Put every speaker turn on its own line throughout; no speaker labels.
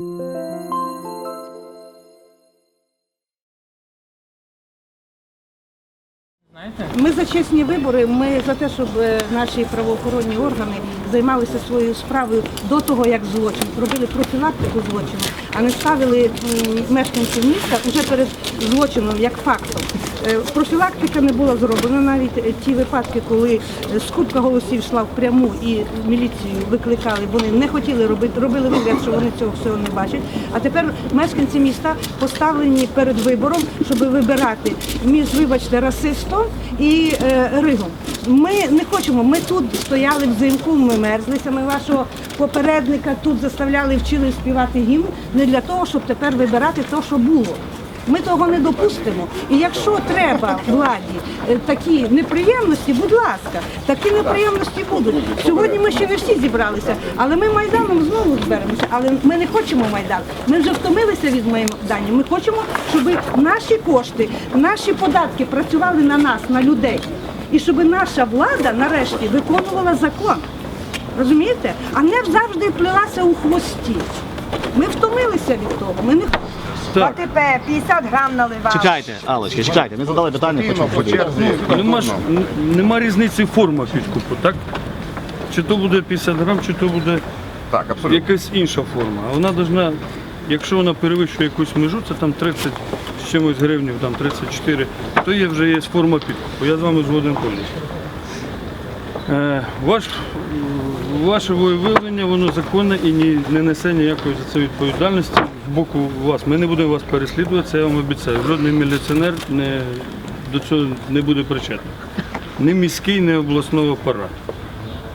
Знаєте?
Ми за чесні вибори. Ми за те, щоб е, наші правоохоронні органи займалися своєю справою до того, як злочин робили профілактику злочину, а не ставили мешканців міста вже перед злочином як фактом. Е, Профілактика не була зроблена навіть е, ті випадки, коли скупка голосів йшла впряму і міліцію викликали. Вони не хотіли робити, робили вигляд, що вони цього всього не бачать. А тепер мешканці міста поставлені перед вибором, щоб вибирати між, вибачте, расистом і е, ригом. Ми не хочемо. Ми тут стояли взимку, ми мерзлися. Ми вашого попередника тут заставляли, вчили співати гімн не для того, щоб тепер вибирати те, що було. Ми того не допустимо. І якщо треба владі е, такі неприємності, будь ласка, такі неприємності будуть. Сьогодні ми ще не всі зібралися, але ми майданом знову зберемося. Але ми не хочемо майдан. Ми вже втомилися від майданів. Ми хочемо, щоб наші кошти, наші податки працювали на нас, на людей, і щоб наша влада нарешті виконувала закон. Розумієте? А не завжди плелася у хвості. Ми втомилися від того. Ми не
Так.
АТП 50 грам наливав.
Чекайте, Алечка, чекайте, ми задали питання,
Спокійно,
почув.
по черзі.
Нема, ж, н- нема різниці форма підкупу, так? Чи то буде 50 грам, чи то буде
Так, абсолютно.
якась інша форма. А вона должна, якщо вона перевищує якусь межу, це там 30 з чимось гривнів, там 34, то є вже є форма підкупу. Я з вами згоден повністю. Е, ваш, ваше виявлення, воно законне і ні, не несе ніякої за це відповідальності боку вас. Ми не будемо вас переслідувати, це я вам обіцяю. Жодний міліціонер не, до цього не буде причетний. Ні міський, ні обласного апарат.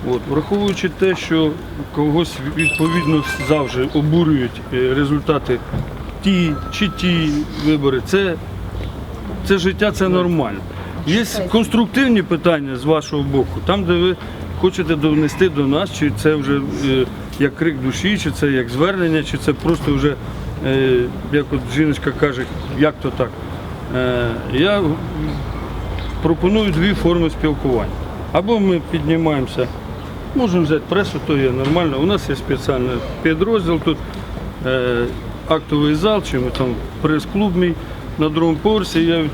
От, враховуючи те, що когось відповідно завжди обурюють е, результати ті чи ті вибори, це, це життя, це нормально. Є конструктивні питання з вашого боку, там, де ви хочете донести до нас, чи це вже е, як крик душі, чи це як звернення, чи це просто вже, як от жіночка каже, як то так. Е, я пропоную дві форми спілкування. Або ми піднімаємося, можемо взяти пресу, то є нормально. У нас є спеціальний підрозділ тут, е, актовий зал, чи ми там прес-клуб мій на другому поверсі. Я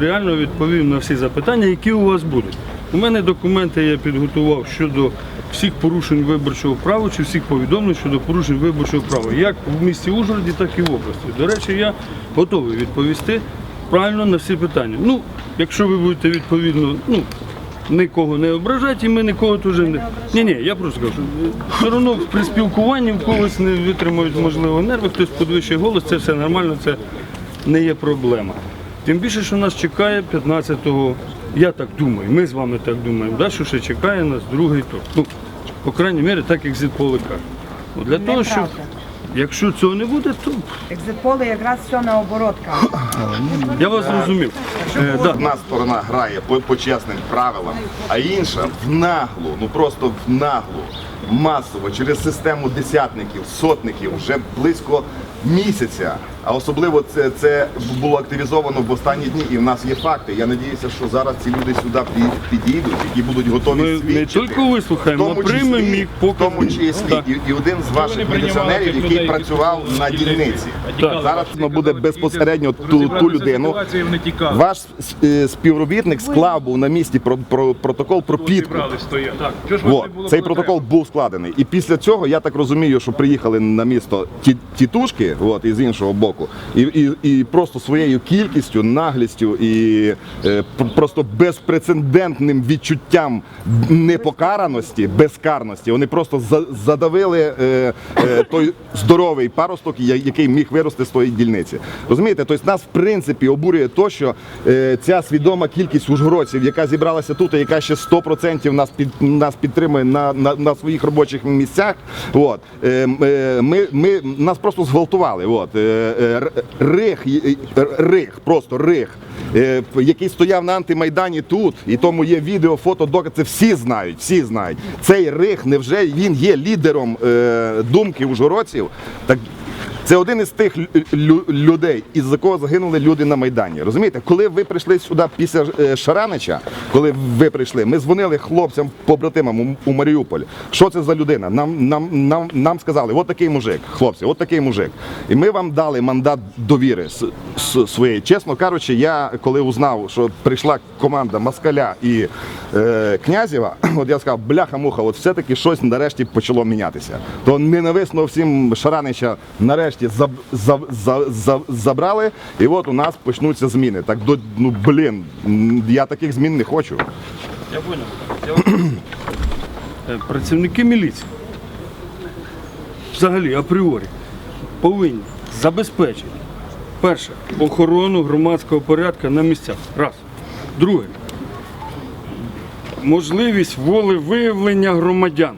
реально відповім на всі запитання, які у вас будуть. У мене документи я підготував щодо всіх порушень виборчого права чи всіх повідомлень щодо порушень виборчого права, як в місті Ужгороді, так і в області. До речі, я готовий відповісти правильно на всі питання. Ну, якщо ви будете відповідно, ну, нікого не ображати, і ми нікого теж не. Ні, ні, я просто кажу, все одно при спілкуванні в когось не витримують, можливо, нерви, хтось підвищує голос, це все нормально, це не є проблема. Тим більше, що нас чекає 15-го, я так думаю, ми з вами так думаємо, да, що ще чекає нас другий тур. Ну, по крайній мірі, так як зітполи кажуть. От Для того, щоб,
Неправда.
якщо цього не буде, то
Екзитполи якраз все наоборот кажуть.
я вас зрозумів. Е, да.
Одна сторона грає по, по чесним правилам, а інша в наглу, ну просто в наглу, масово, через систему десятників, сотників, вже близько місяця. А особливо це, це було активізовано в останні дні, і в нас є факти. Я надіюся, що зараз ці люди сюди підійдуть, які будуть готові
Ми не тільки вислухаємо, а приймемо їх
В тому числі і, і один з ваших міліціонерів, який працював на дільниці.
Так.
Зараз воно буде безпосередньо ту, ту людину. Ваш е, співробітник склав був на місці про, про протокол про підкуп. От, цей протокол був складений. І після цього я так розумію, що приїхали на місто ті, тітушки, от, і з іншого боку, і, і, і просто своєю кількістю, наглістю і е, просто безпрецедентним відчуттям непокараності, безкарності. Вони просто за- задавили е, е, той здоровий паросток, який міг вирости з тої дільниці. Розумієте, тобто нас в принципі обурює то, що е, ця свідома кількість ужгородців, яка зібралася тут, і яка ще 100% нас під нас підтримує на, на, на своїх робочих місцях. От е, е, ми, ми нас просто зґвалтували. От е, рих, е, е, рих, просто рих, е, який стояв на антимайдані тут, і тому є відео, фото, докази, всі знають, всі знають. Цей рих, невже він є лідером е, думки ужгородців? Так це один із тих лю- лю- людей, із за кого загинули люди на Майдані. Розумієте, коли ви прийшли сюди після е, Шаранича, коли ви прийшли, ми дзвонили хлопцям, побратимам у- Маріуполь. Що це за людина? Нам, нам, нам, нам сказали, от такий мужик, хлопці, от такий мужик. І ми вам дали мандат довіри своєї. Чесно кажучи, я коли узнав, що прийшла команда Москаля і е, Князєва, от я сказав, бляха-муха, от все-таки щось нарешті почало мінятися. То ненависно всім Шаранича нарешті заб, заб, за- за- забрали, і от у нас почнуться зміни. Так до ну блін, я таких змін не хочу.
Я понял. Е, Працівники міліції взагалі апріорі повинні забезпечити перше охорону громадського порядку на місцях. Раз. Друге. Можливість волевиявлення громадян.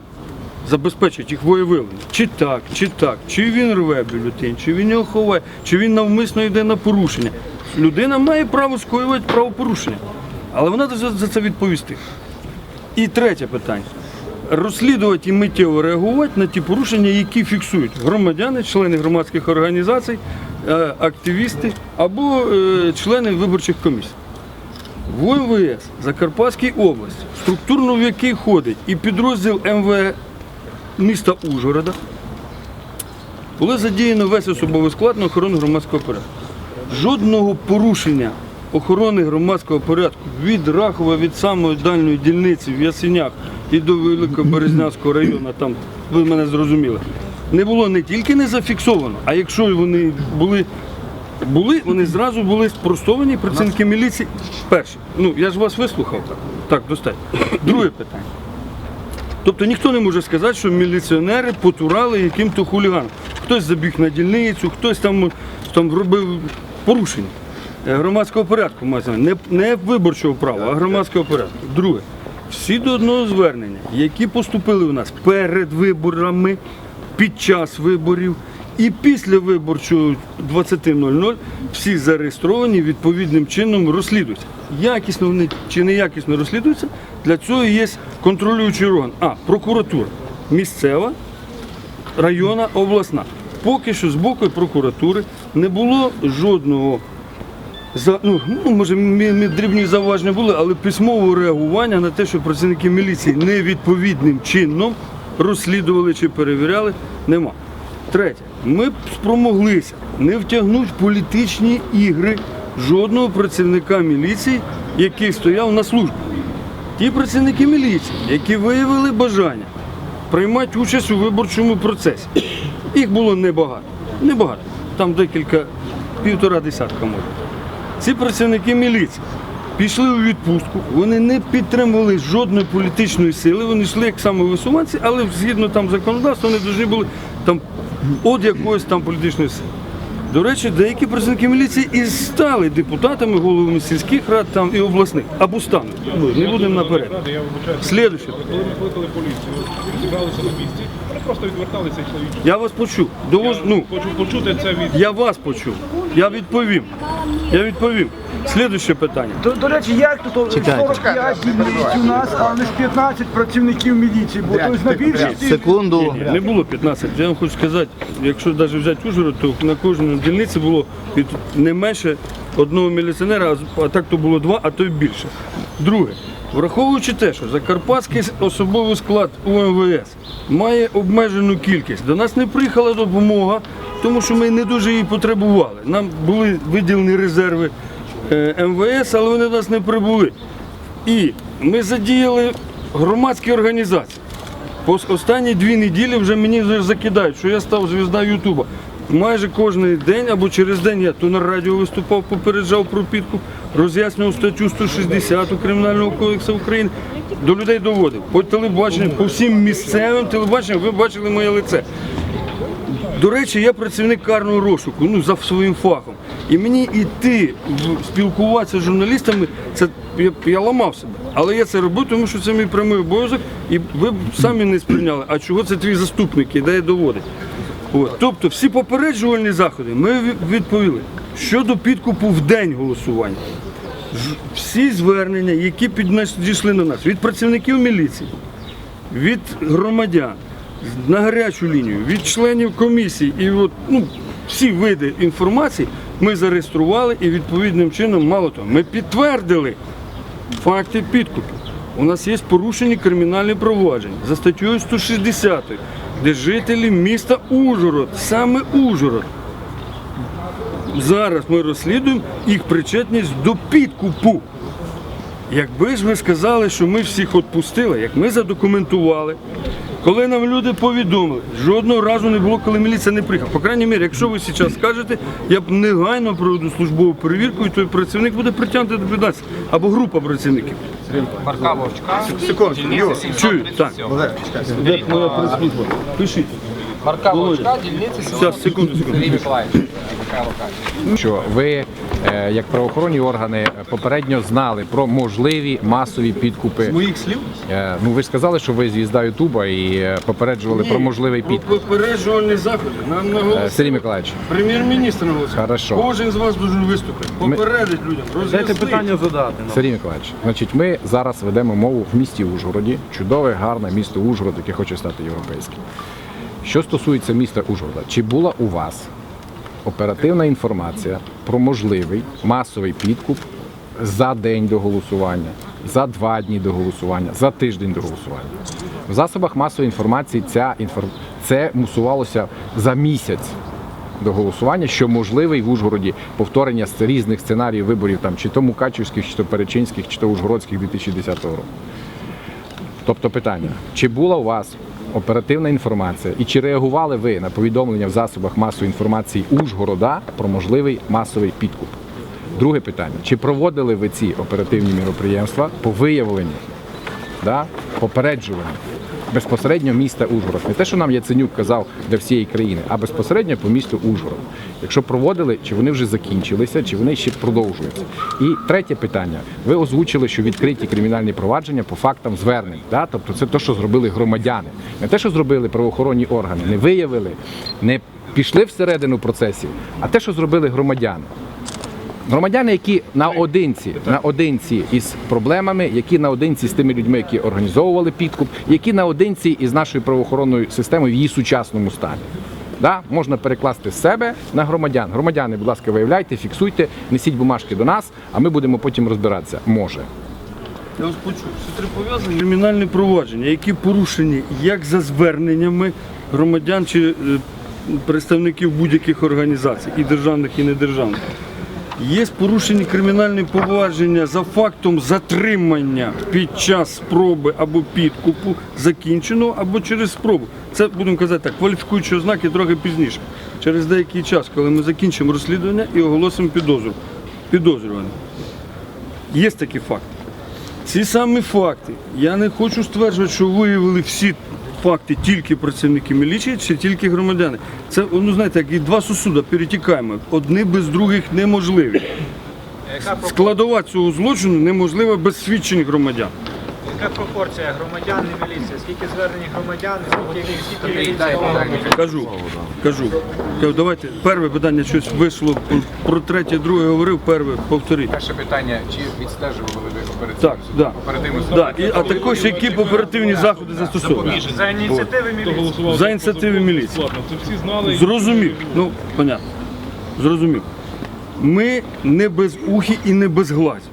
Забезпечить їх волевиявлення. Чи так, чи так, чи він рве бюлетень, чи він його ховає, чи він навмисно йде на порушення. Людина має право скоювати правопорушення, але вона за за це відповісти. І третє питання. Розслідувати і миттєво реагувати на ті порушення, які фіксують громадяни, члени громадських організацій, е, активісти або е, члени виборчих комісій. В ОМВС Закарпатській області, структурно в який входить і підрозділ МВ міста Ужгорода, було задіяно весь особовий склад на охорону громадського порядку. Жодного порушення охорони громадського порядку від Рахова, від самої дальньої дільниці в Ясенях і до Великоберезнянського району, там ви мене зрозуміли, не було не тільки не зафіксовано, а якщо вони були, були вони зразу були спростовані працівники міліції. Перше, ну я ж вас вислухав так. Так, достатньо. Друге питання. Тобто ніхто не може сказати, що міліціонери потурали яким-то хуліганом. Хтось забіг на дільницю, хтось там, там робив порушення е, громадського порядку, не, не виборчого права, а громадського порядку. Друге, всі до одного звернення, які поступили у нас перед виборами, під час виборів і після виборчого 20.00, всі зареєстровані відповідним чином розслідуються. Якісно вони чи неякісно розслідуються, для цього є контролюючий орган. А, прокуратура місцева, районна, обласна. Поки що з боку прокуратури не було жодного ну, ну, може, дрібні зауваження були, але письмового реагування на те, що працівники міліції невідповідним чином розслідували чи перевіряли, нема. Третє, ми спромоглися не втягнути в політичні ігри жодного працівника міліції, який стояв на службі. Ті працівники міліції, які виявили бажання приймати участь у виборчому процесі. Їх було небагато. Небагато. Там декілька, півтора десятка може. Ці працівники міліції пішли у відпустку, вони не підтримували жодної політичної сили, вони йшли як самовисуванці, але згідно там законодавства вони повинні були там від якоїсь там політичної сили. До речі, деякі працівники міліції і стали депутатами, головами сільських рад там і обласних, або стануть. Ну, Не будемо наперед. Слідуще.
Коли ми кликали поліцію, зібралися на місці, вони просто відверталися і йшли.
Я вас почув. Довож... Ну,
Хочу почути це від
я вас почув. Я відповім. Я відповім. Слідуще питання.
До, до речі, як тут
Чекайте.
45 дільниць у нас, а лише 15 працівників міліції було. Тобто на більшості
Секунду.
Ні, не було 15. Я вам хочу сказати, якщо навіть взяти Ужгород, то на кожній дільниці було від не менше одного міліціонера, а так то було два, а то й більше. Друге, враховуючи те, що Закарпатський особовий склад УМВС має обмежену кількість, до нас не приїхала допомога, тому що ми не дуже її потребували. Нам були виділені резерви МВС, але вони до нас не прибули. І ми задіяли громадські організації. По останні дві неділі вже мені вже закидають, що я став звізда Ютуба. Майже кожен день або через день я то на радіо виступав, попереджав про підкуп, роз'яснював статтю 160 Кримінального кодексу України. До людей доводив. По телебаченню, по всім місцевим телебаченням ви бачили моє лице. До речі, я працівник карного розшуку, ну за своїм фахом. І мені йти спілкуватися з журналістами, це я, я ламав себе. Але я це робив, тому що це мій прямий обов'язок, і ви б самі не сприйняли. А чого це твій заступник ідея доводить? От. Тобто всі попереджувальні заходи ми відповіли. Щодо підкупу в день голосування. Всі звернення, які підійшли на нас від працівників міліції, від громадян на гарячу лінію, від членів комісій і от, ну, всі види інформації ми зареєстрували і відповідним чином, мало того, ми підтвердили факти підкупів. У нас є порушені кримінальні провадження за статтею 160, де жителі міста Ужгород, саме Ужгород, зараз ми розслідуємо їх причетність до підкупу. Якби ж ви сказали, що ми всіх відпустили, як ми задокументували, коли нам люди повідомили, жодного разу не було, коли міліція не приїхала. По крайній мірі, якщо ви зараз скажете, я б негайно проведу службову перевірку, і той працівник буде притягнути до відповідальності. Або група працівників.
Марка Вовчка.
Секундочку, Юр.
Чую, так. Де моя прес-служба? Пишіть.
Марка. Вовчка, дільниця
Зараз, секунду, секунду.
Сергій Миколаївич. Михайло Качик.
що ви, е, як правоохоронні органи, е, попередньо знали про можливі масові підкупи.
Моїх слів?
Е, Ну ви ж сказали, що ви звізда Ютуба і е, попереджували про можливий
Про
підкуп.
попереджувальні заходи. Нам
Е,
наголосив.
Сергій Миколаївич,
Прем'єр-міністр наголосив.
Хорошо.
Кожен з вас дуже виступити. Попередить людям. Дайте питання задати.
Сергій Миколаївич, значить, ми зараз ведемо мову в місті Ужгороді. Чудове, гарне місто Ужгород, яке хоче стати європейським. Що стосується міста Ужгорода, чи була у вас оперативна інформація про можливий масовий підкуп за день до голосування, за два дні до голосування, за тиждень до голосування? В засобах масової інформації ця інфор... це мусувалося за місяць до голосування, що можливий в Ужгороді повторення різних сценаріїв виборів, там чи то Мукачівських, чи то Перечинських, чи то Ужгородських 2010 року. Тобто питання, чи була у вас оперативна інформація? І чи реагували ви на повідомлення в засобах масової інформації Ужгорода про можливий масовий підкуп? Друге питання, чи проводили ви ці оперативні міроприємства по виявленню, да, попереджуванню безпосередньо міста Ужгород? Не те, що нам Яценюк казав для всієї країни, а безпосередньо по місту Ужгород. Якщо проводили, чи вони вже закінчилися, чи вони ще продовжуються? І третє питання. Ви озвучили, що відкриті кримінальні провадження по фактам звернень. Да? Тобто це те, що зробили громадяни. Не те, що зробили правоохоронні органи, не виявили, не пішли всередину процесів, а те, що зробили громадяни. Громадяни, які наодинці, наодинці із проблемами, які наодинці з тими людьми, які організовували підкуп, які наодинці із нашою правоохоронною системою в її сучасному стані. Да? Можна перекласти себе на громадян. Громадяни, будь ласка, виявляйте, фіксуйте, несіть бумажки до нас, а ми будемо потім розбиратися. Може.
Я вас почув. Це три пов'язані кримінальні провадження, які порушені як за зверненнями громадян чи е, представників будь-яких організацій, і державних, і недержавних. Є порушені кримінальні провадження за фактом затримання під час спроби або підкупу закінченого або через спробу. Це будемо казати так, кваліфікуючі ознаки трохи пізніше, через деякий час, коли ми закінчимо розслідування і оголосимо підозру. Підозрюваний. Є такі факти. Ці самі факти. Я не хочу стверджувати, що виявили всі факти тільки працівники міліції чи тільки громадяни. Це, ну знаєте, як і два сусуда перетікаємо. Одні без других неможливі. Складова цього злочину неможлива без свідчень громадян.
Яка пропорція громадян і міліція? Скільки звернень громадян, скільки, скільки міліція?
Кажу, кажу. Кажу, Давайте перше питання щось вийшло про третє, друге говорив, перше повторіть.
Перше питання, чи відстежували ви
Так, да.
оперативну
Да. І, а також які оперативні заходи застосовані.
За ініціативи міліції.
За ініціативи міліції.
всі знали.
Зрозумів. Ну, понятно. Зрозумів. Ми не безухі і не безглазі.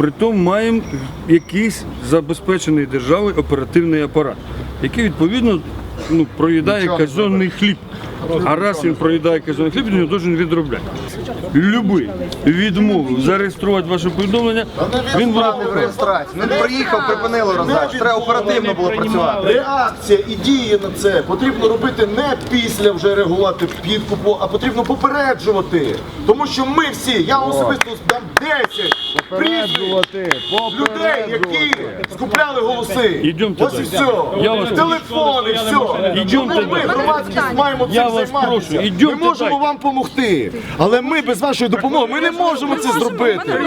Притом маємо якийсь забезпечений державою оперативний апарат, який відповідно ну, проїдає казонний хліб. А раз він проїдає казенний хліб, він його должен відробляти. Любий відмовив зареєструвати ваше повідомлення, він буде
реєстрації. Не приїхав, припинили роздачу. Треба оперативно було працювати.
Реакція і дії на це потрібно робити не після вже реагувати підкупу, а потрібно попереджувати. Тому що ми всі, я особисто дам 10 прізвищ людей, які скупляли голоси.
Ідемте
Ось і все.
Я вас-
Телефони, все.
Ідемте
ми
далі.
громадськість маємо
Я
цим
вас прошу, ідемте
Ми можемо вам допомогти, але ми без вашої допомоги ми не можемо це зробити.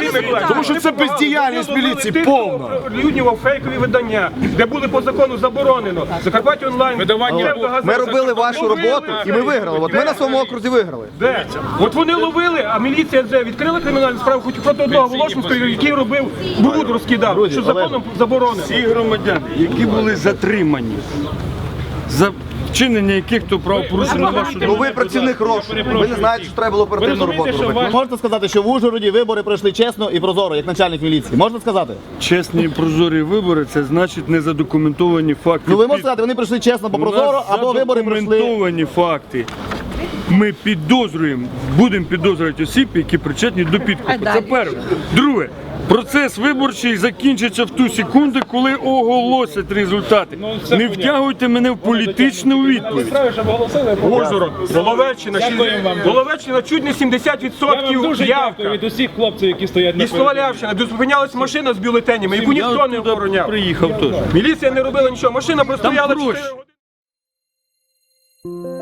Тому що це бездіяльність міліції повна.
Люднього фейкові видання, де були по закону заборонено. Закарпаття онлайн. Видавання.
Ми робили вашу роботу і ми виграли. От ми на своєму окрузі виграли.
Де? От вони ловили, а міліція вже відкрила кримінальну справу хоч проти одного Волошинського, який робив бруд розкидав, що законом заборонено.
Ці громадяни, які були затримані, за вчинення яких то правопорушень на вашу
Ну ви працівник розшуку. Ви не знаєте, що треба було оперативну роботу робити.
Ви можете сказати, що в Ужгороді вибори пройшли чесно і прозоро, як начальник міліції? Можна сказати?
чесні і прозорі вибори, це значить незадокументовані факти.
Ну ви можете сказати, вони пройшли чесно по прозоро, або вибори пройшли.
задокументовані факти. Ми підозрюємо, будемо підозрювати осіб, які причетні до підкупу. Це перше. Друге. Процес виборчий закінчиться в ту секунду, коли оголосять результати. Не втягуйте мене в політичну відповідь.
Ужгород, Воловеччина, Воловеччина чуть не 70% явка. від усіх хлопців, які стоять І Словалявщина, де зупинялась машина з бюлетенями, яку ніхто не
туди
охороняв.
приїхав теж.
Міліція не робила нічого, машина простояла
проще.
4 години.